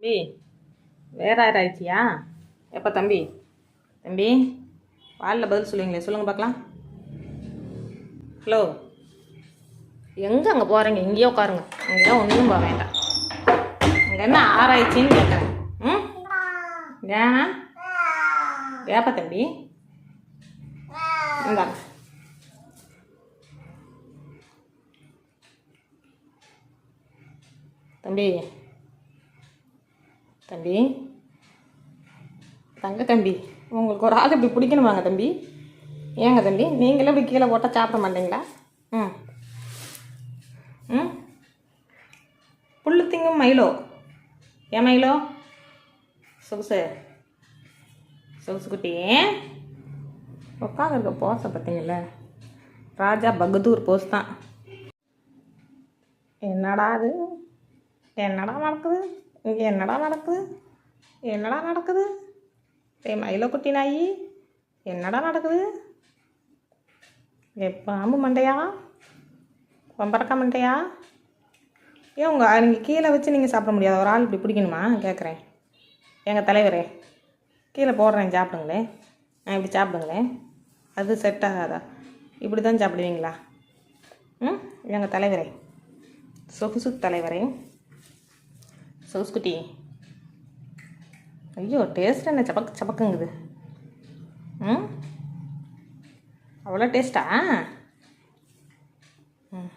தம்பி வேற யார் ஆயிடுச்சியா எப்போ தம்பி? தம்பி வாலில் பதில் சொல்லுவீங்களே சொல்லுங்கள் பார்க்கலாம் ஹலோ எங்கே அங்கே போகிறீங்க இங்கேயே உட்காருங்க. அங்கேயும் ஒன்றும் போக வேண்டாம். அங்கே என்ன ஆராய்ச்சின்னு கேட்குறேன் ம்? ஏன் ஏப்பா தம்பி? இந்தாங்க தம்பி தம்பி. தங்க தம்பி உங்களுக்கு ஒரு ஆள் இப்படி பிடிக்கணுமாங்க தம்பி? ஏங்க தம்பி நீங்களே இப்படி கீழே போட்டால் சாப்பிட மாட்டீங்களா? ம். ம். புல்லு திங்கும் மயிலோ? ஏன் மயிலோ? சொகுசு. சொகுசு குட்டி. உட்காந்துருக்க போஸை பார்த்தீங்கள ராஜா பகதூர் போஸ் தான். என்னடா அது? என்னடா நடக்குது? இங்கே என்னடா நடக்குது? என்னடா நடக்குது? ஏ மயிலக்குட்டி நாயி என்னடா நடக்குது? ஏ பாம்பு மண்டையா? பம்பரக்கா மண்டையா? ஏன் உங்கள் நீங்கள் கீழே வச்சு நீங்கள் சாப்பிட முடியாது. ஒரு ஆள் இப்படி பிடிக்கணுமா? கேட்குறேன் எங்கள் தலைவரே கீழே போடுறேன் சாப்பிடுங்களேன். நான் இப்படி சாப்பிடுங்களேன். அது செட் ஆகாதா? இப்படி தான் சாப்பிடுவீங்களா? ம் எங்கள் தலைவரே சொகுசு தலைவரே. சவுஸ்குட்டி ஐயோ டேஸ்ட் என்ன சபக்கு சபக்குங்குது. ம்? அவ்வளோ டேஸ்ட்டா ம்.